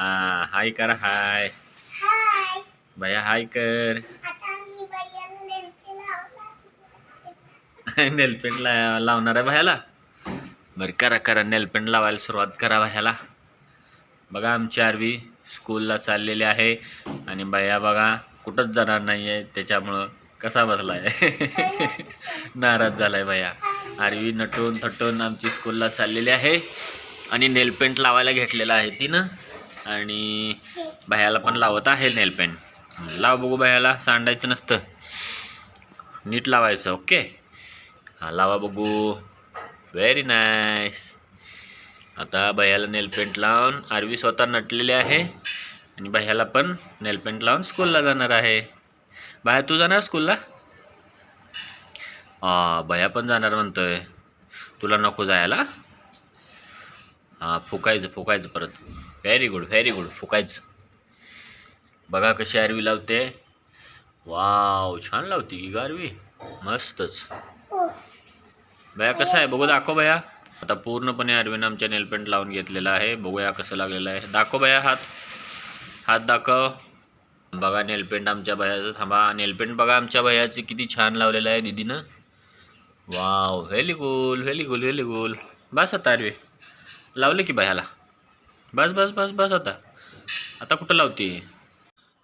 हा हाय करा हाय भैया हाय कर नेलपेंट ला लावणार आहे भैयाला बरं करा करा नेलपेंट लावायला सुरुवात करा भैयाला बघा आमची आरवी स्कूलला चाललेली आहे आणि भैया बघा कुठंच जाणार नाही आहे त्याच्यामुळं कसा बसलाय नाराज झालाय भैया आरवी नटून थटून आमची स्कूलला चाललेली आहे आणि नेलपेंट लावायला घेतलेला आहे तिनं आणि भयाला पण लावत आहे नेलपेंट लाव बघू भयाला सांडायचं नसतं. नीट लावायचं ओके? हा लावा बघू. व्हेरी नाईस आता भैयाला नेलपेंट लावून आरवी स्वतः नटलेली आहे आणि भैयाला पण नेलपेंट लावून स्कूलला जाणार आहे. बाया तू जाणार स्कूलला? हा भया पण जाणार म्हणतोय. तुला नको जायला. हां फुकायचं फुकायचं परत. व्हेरी गुड व्हेरी गुड फुकायचं. बघा कशी आरवी लावते. वाव छान लावती की गारवी. मस्तच. भया कसं आहे? बघू दाखव भया. आता पूर्णपणे आरवीनं आमच्या नेलपेंट लावून घेतलेला आहे. बघूया कसं लागलेलं आहे. दाखव भया हात. हात दाखव. बघा नेलपेंट आमच्या भयाचं. थांबा नेलपेंट बघा आमच्या भयाचं. किती छान लावलेलं आहे दिदीनं. वाव व्हेली गुल व्हेली गुल व्हेली गुल बस आता अरवी लावले की भयाला? बस बस बस बस आता. आता कुठं लावते?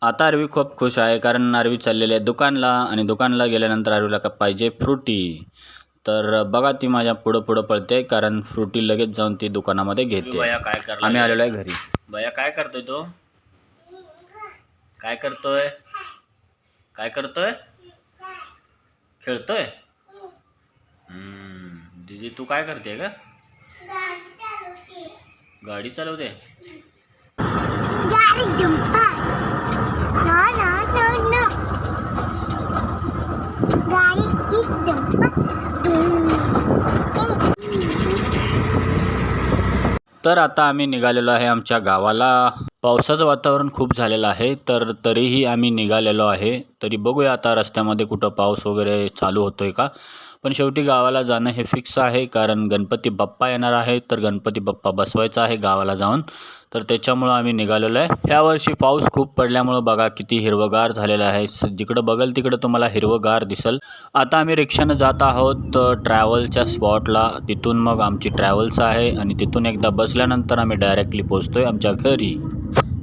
आता अरवी खूप खुश आहे कारण अरवी चाललेली आहे दुकानला आणि दुकानला गेल्यानंतर अरवीला का पाहिजे फ्रुटी. तर बघा ती माझ्या पुढं पुढं पळते कारण फ्रुटी लगेच जाऊन ती दुकानामध्ये घेते. काय आम्ही आलेलो आहे घरी. भैया काय करतोय तो? काय करतोय? काय करतोय? खेळतोय? दीदी तू काय करते का गाडी चालवते. गाडी डुंपा नो नो नो नो गाडी इज डुंपा तर आता आम्ही निघालेलो आहे आमच्या गावाला. पावसाचं वातावरण खूप झालेलं आहे तर तरीही आम्ही निघालेलो आहे. तरी बघूया आता रस्त्यामध्ये कुठं पाऊस वगैरे चालू होतो आहे का? पण शेवटी गावाला जाणं हे फिक्स आहे. कारण गणपती बाप्पा येणार आहे तर गणपती बाप्पा बसवायचा आहे गावाला जाऊन. तर त्याच्यामुळं आम्ही निघालेलो आहे. ह्यावर्षी पाऊस खूप पडल्यामुळं बघा किती हिरवगार झालेलं आहे. जिकडं बघल तिकडं तुम्हाला हिरवगार दिसल. आता आम्ही रिक्षानं जात आहोत ट्रॅव्हलच्या स्पॉटला तिथून मग आमची ट्रॅव्हल्स आहे आणि तिथून एकदा बसल्यानंतर आम्ही डायरेक्टली पोचतो आहे आमच्या घरी.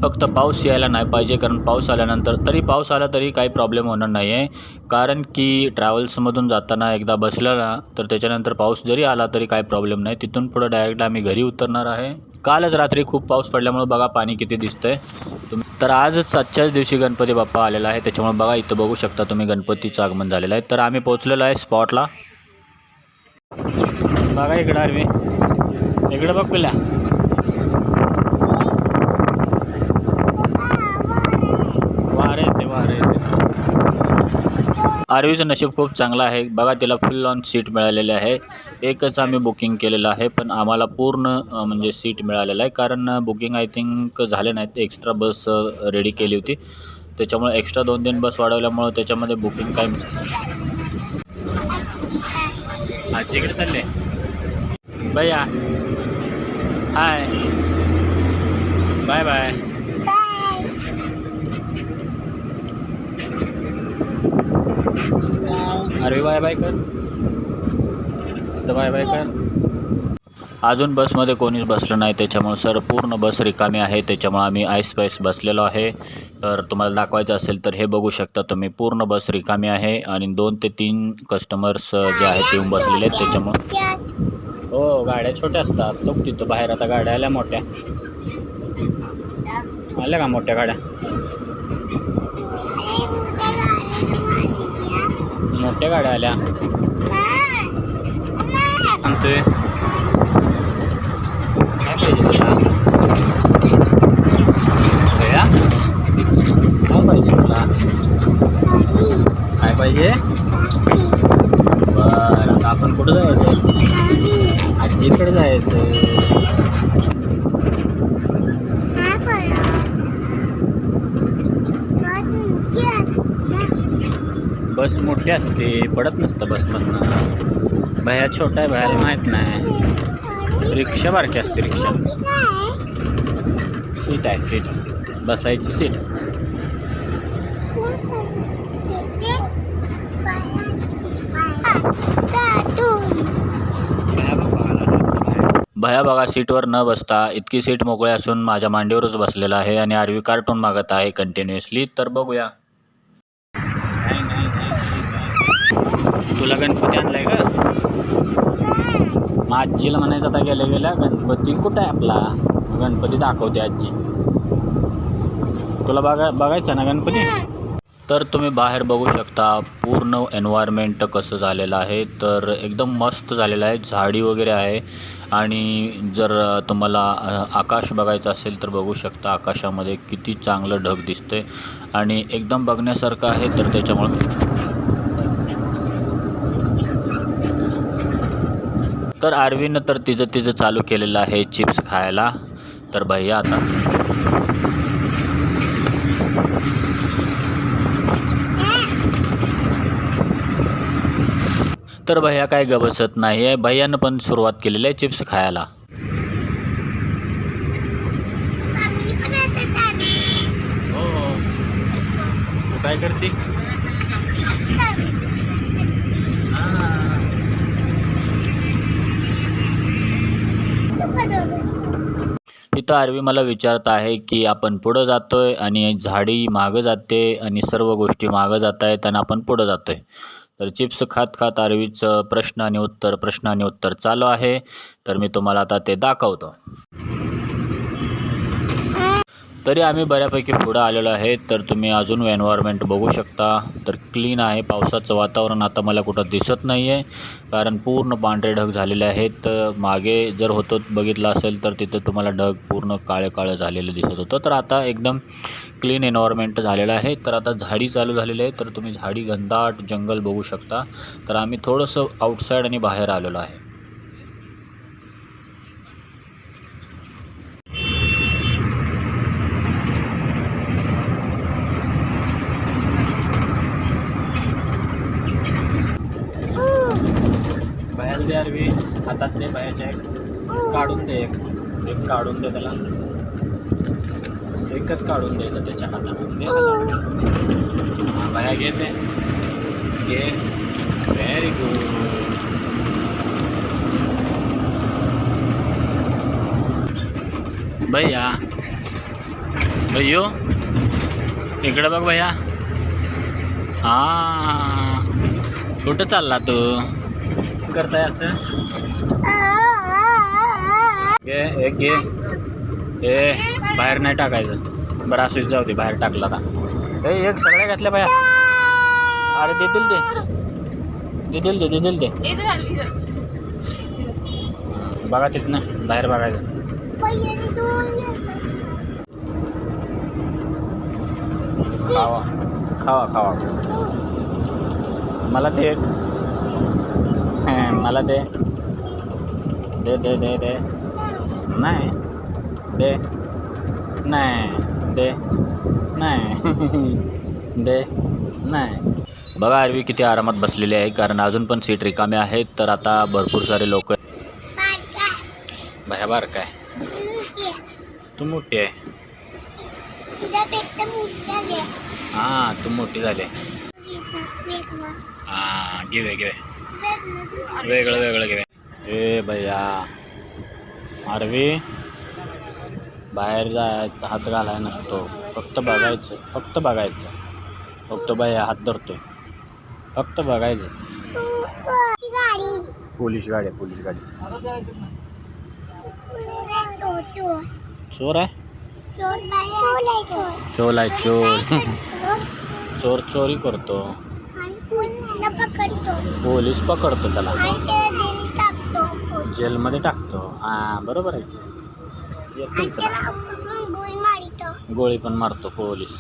फक्त पाऊस यायला नाही पाहिजे कारण पाऊस आल्यानंतर तरी पाऊस आला तरी काही प्रॉब्लेम होणार नाही आहे कारण की ट्रॅव्हल्समधून जाताना एकदा बसला ना तर त्याच्यानंतर पाऊस जरी आला तरी काही प्रॉब्लेम नाही. तिथून पुढं डायरेक्ट आम्ही घरी उतरणार आहे. कालच रात्री खूप पाऊस पडल्यामुळे बघा पाणी किती दिसतंय. तुम्ही तर आजच आजच्याच दिवशी गणपती बाप्पा आलेला आहे. त्याच्यामुळे बघा इथं बघू शकता तुम्ही गणपतीचं आगमन झालेलं आहे. तर आम्ही पोचलेलो आहे स्पॉटला बघा इकडं आर्मी इकडं बघ पिल्या वारे येते वारे येते आरवीचं नशीब खूप चांगलं आहे. बघा तिला फुल ऑन सीट मिळालेली आहे. एकच आम्ही बुकिंग केलेलं आहे पण आम्हाला पूर्ण म्हणजे सीट मिळालेलं आहे. कारण बुकिंग आय थिंक झाले नाहीत. एक्स्ट्रा बस रेडी केली होती. त्याच्यामुळे एक्स्ट्रा दोन तीन बस वाढवल्यामुळं त्याच्यामध्ये बुकिंग काय आजीकडे चालले. भैया. हाय बाय बाय अरे बाय बाय कर. तर बाय बाय कर. अजून बसमध्ये कोणीच बसलं नाही त्याच्यामुळे सर पूर्ण बस रिकामी आहे त्याच्यामुळे आम्ही आईस पाईस बसलेलो आहे. तर तुम्हाला दाखवायचं असेल तर हे बघू शकता तुम्ही पूर्ण बस रिकामी आहे आणि दोन ते तीन कस्टमर्स जे आहेत ते येऊन बसलेले आहेत त्याच्यामुळं. हो गाड्या छोट्या असतात. लोक तिथं बाहेर आता गाड्या आल्या मोठ्या. आल्या का मोठ्या गाड्या? मोठ्या गाड्या आल्या. सांगतोय. काय पाहिजे तुला? भैया? काय पाहिजे तुला? काय पाहिजे? बरं आता आपण कुठं जायचं? आजीकडे जायचं. बस मोठी असते पडत नसतं बसमधनं. भया छोटा आहे भयाला माहीत नाही. रिक्षा बारकी असते रिक्षा. सीट आहे सीट. बसायची सीट. भया बघा सीटवर न बसता इतकी सीट मोकळी असून माझ्या मांडीवरच बसलेला आहे आणि आरवी कार्टून मागत आहे कंटिन्युअसली तर बघूया. तुला गणपती आणलाय का? मग आजीला म्हणायचं आता गेल्या गेल्या गणपती कुठं आहे आपला? गणपती दाखवते आजी. तुला बघा बघायचं ना गणपती? तर तुम्ही बाहेर बघू शकता पूर्ण एन्व्हायरमेंट कसं झालेलं आहे. तर एकदम मस्त झालेलं आहे झाडी वगैरे आहे. आणि जर तुम्हाला आकाश बघायचं असेल तर बघू शकता आकाशामध्ये किती चांगलं ढग दिसते आणि एकदम बघण्यासारखं आहे तर त्याच्यामुळे तर आरवीनं तर तिचं तिचं चालू केलेलं आहे चिप्स खायला. तर भैया आता. तर भैया काय गबसत नाही आहे भैयानं पण सुरुवात केलेली आहे चिप्स खायला. हो. तू काय करते? इथं आरवी मला विचारत आहे की आपण पुढं जातो आहे आणि झाडी मागं जाते आणि सर्व गोष्टी मागं जात आहेत आणि आपण पुढं जातो आहे तर चिप्स खात खात आरवीचं प्रश्न आणि उत्तर प्रश्न आणि उत्तर चालू आहे. तर मी तुम्हाला आता ते दाखवतो. तरी आम्ही बऱ्यापैकी पुढं आलेलो आहे. तर तुम्ही अजून एन्व्हायरमेंट बघू शकता. तर क्लीन आहे. पावसाचं वातावरण आता मला कुठं दिसत नाही आहे कारण पूर्ण पांढरे ढग झालेले आहेत. मागे जर होतं बघितलं असेल तर तिथं तुम्हाला ढग पूर्ण काळे काळं झालेलं दिसत होतं. तर आता एकदम क्लीन एन्व्हायरमेंट झालेलं आहे. तर आता झाडी चालू झालेली आहे. तर तुम्ही झाडी घनदाट जंगल बघू शकता. तर आम्ही थोडंसं आउटसाईड आणि बाहेर आलेलो आहे बाहेर दे आरवी हातात दे बायाच्या एक. काढून दे एक. एक काढून दे त्याला. एकच काढून द्यायचं त्याच्या हातामध्ये. हा हां बाया घे ते. घे. व्हेरी गुड भैया. भैयो इकडं बघ भैया. हां. कुठं चालला तू? करताय असं? घे एक घे. हे बाहेर नाही टाकायचं. बरं असंच जाऊ दे बाहेर टाकला का ए एक सगळ्या घातल्या बाया. अरे देतील ते. देतील ते देतील ते. बघा तिथनं बाहेर बघायचं. खावा. खावा खावा. मला ते एक मला दे. दे दे दे दे. नाही. दे. नाही. दे. नाही. दे. नाही. बघा आरवी किती आरामात बसलेली आहे कारण अजून पण सीट रिकामे आहेत तर आता भरपूर सारे लोक भया बार काय? तू मोठी आहे. हां तू मोठी झाली हां घेऊया घेऊया. वेगळं वेगळं घे ए भैया आरवी बाहेर जायचं हात घालाय नसतो. फक्त बघायचं फक्त बघायचं. फक्त भैया हात धरतोय. फक्त बघायचं. पोलीस गाडी पोलीस गाडी. चोर आहे? चोर. चोर आहे चोर. चोर चोर करतो. पोलीस पकडतो त्याला. जेलमध्ये टाकतो. हां बरोबर आहे गोळी पण मारतो पोलीस.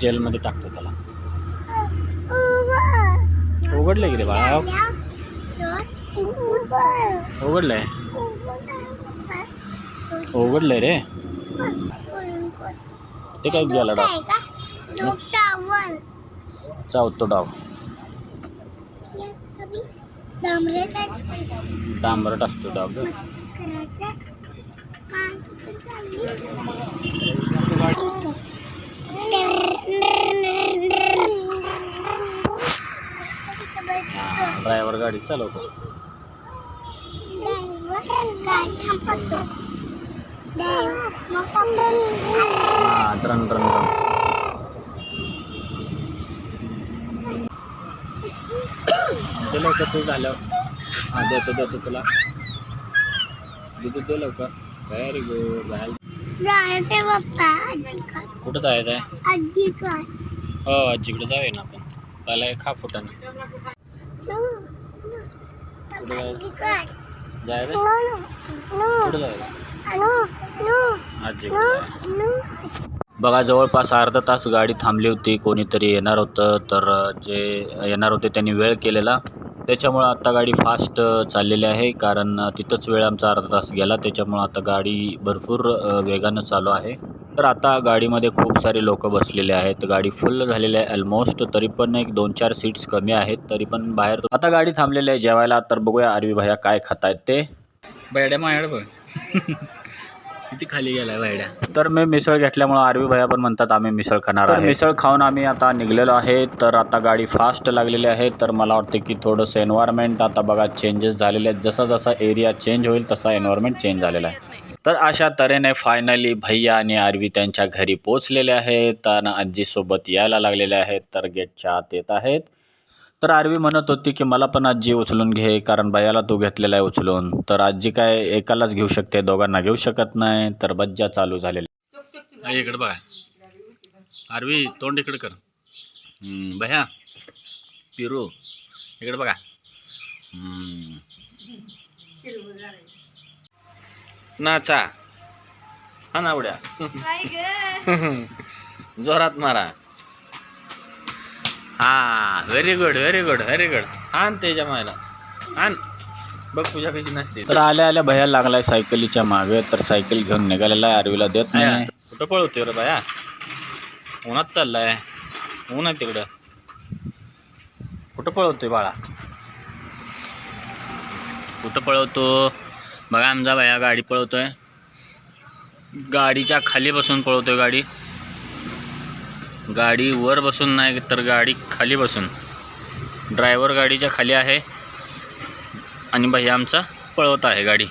जेलमध्ये टाकतो त्याला. उघड. उघडलंय की रे बाळा. उघडलंय? उघड. उघडलंय रे. ते काय गेला डोकं चावल. चावतो डाव. डांबरट असतो डाव. ड्रायव्हर गाडी चालवतो. हां ड्रन ड्रन ड्रन दे लवकर तू झालं हां देतो देतो तुला. देतो दे लवकर. व्हेरी गुड पप्पा आजीकडे. कुठं जायचं आहे आजीकडे. हो आजीकडे जाऊया ना आपण. पहिला एक खा फुटाने. कुठं जायचं? आजीकडे. जायचं कुठं आजीकडे बघा जवळपास अर्धा तास गाडी थांबली होती. कोणीतरी येणार होतं. तर जे येणार होते त्यांनी वेळ केलेला. त्याच्यामुळं आता गाडी फास्ट चाललेली आहे. कारण तिथंच वेळ आमचा अर्धा तास गेला. त्याच्यामुळं आता गाडी भरपूर वेगानं चालू आहे. तर आता गाडीमध्ये खूप सारे लोक बसलेले आहेत. गाडी फुल झालेली आहे ऑलमोस्ट तरी पण एक दोन चार सीट्स कमी आहेत. तरी पण बाहेर आता गाडी थांबलेली आहे. जेवायला तर बघूया आरवी भैया काय खात आहेत ते. बैड्या मायाड बघ. किती खाली गेलाय भायड्या? तर मी मिसळ घेतल्यामुळं आरवी भैया पण म्हणतात आम्ही मिसळ खाणार तर मिसळ खाऊन आम्ही आता निघलेलो आहे. तर आता गाडी फास्ट लागलेली आहे. तर मला वाटतं की थोडंसं एन्व्हायरमेंट आता बघा चेंजेस झालेले आहेत. जसा जसा एरिया चेंज होईल तसा एन्व्हायरमेंट चेंज झालेला आहे. तर अशा तऱ्हेने फायनली भैया आणि आरवी त्यांच्या घरी पोचलेले आहेत. आणि आजीसोबत यायला लागलेले आहेत. तर गेटच्या आत येत आहेत. तर आरवी म्हणत होती की मला पण आजी उचलून घे कारण बायाला तू घेतलेला आहे उचलून. तर आजी काय एकालाच घेऊ शकते? दोघांना घेऊ शकत नाही. तर बज्जा चालू झालेली इकडे बघा. आरवी तोंड इकडे कर. भया पिरू इकडे बघा. नाचा. हा ना उड्या. जोरात मारा. हा very good very good very good आण त्याच्या मायला. आण. बघ तुझ्या कशी नसते तर आल्या आल्या भया लागलाय सायकलीच्या मागे तर सायकल घेऊन निघालेला आहे आरवीला देत नाही. कुठं पळवतोय रे बाया उन्हात चाललाय. ऊन आहे तिकडं. कुठं पळवतोय बाळा? कुठं पळवतो? बघा आमचा बाया गाडी पळवतोय. गाडीच्या खाली बसून पळवतोय गाडी. गाडी वर बसून नाही तर गाडी खाली बसून. ड्रायव्हर गाडीच्या खाली आहे. आणि भैया आमचा पळवत आहे गाडी.